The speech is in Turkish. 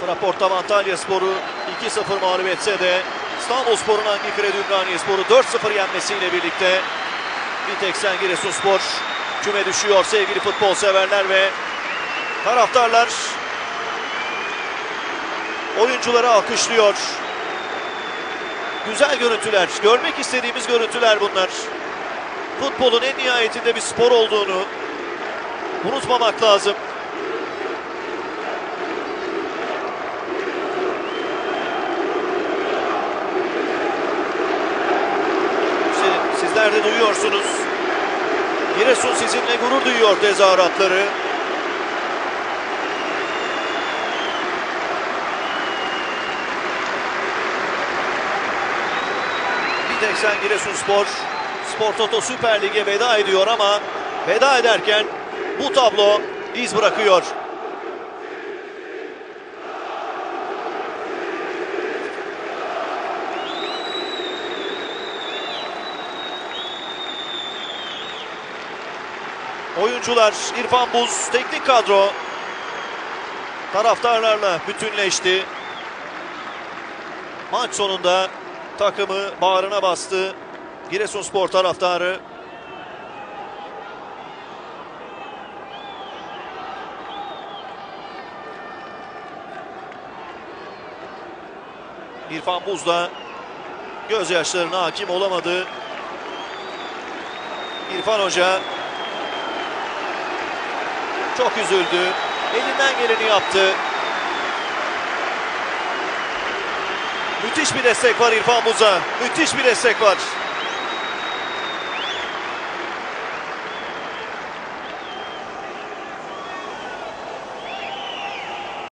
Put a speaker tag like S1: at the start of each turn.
S1: Fraport'ta Antalya Sporu 2-0 mağlup etse de İstanbul Spor'un Kredi Ümraniye Sporu 4-0 yenmesiyle birlikte Viteksen Giresunspor küme düşüyor sevgili futbol severler ve taraftarlar oyuncuları alkışlıyor. Güzel görüntüler, görmek istediğimiz görüntüler bunlar. Futbolun en nihayetinde bir spor olduğunu unutmamak lazım. Siz- Sizler de duyuyorsunuz. Giresun sizinle gurur duyuyor tezahüratları. Bir tek sen Giresunspor Spor Toto Süper Lig'e veda ediyor ama veda ederken bu tablo iz bırakıyor. Oyuncular İrfan Buz, teknik kadro taraftarlarla bütünleşti. Maç sonunda takımı bağrına bastı. Giresunspor taraftarı. İrfan Buz da gözyaşlarına hakim olamadı. İrfan Hoca çok üzüldü. Elinden geleni yaptı. Müthiş bir destek var İrfan Buz'a. Müthiş bir destek var.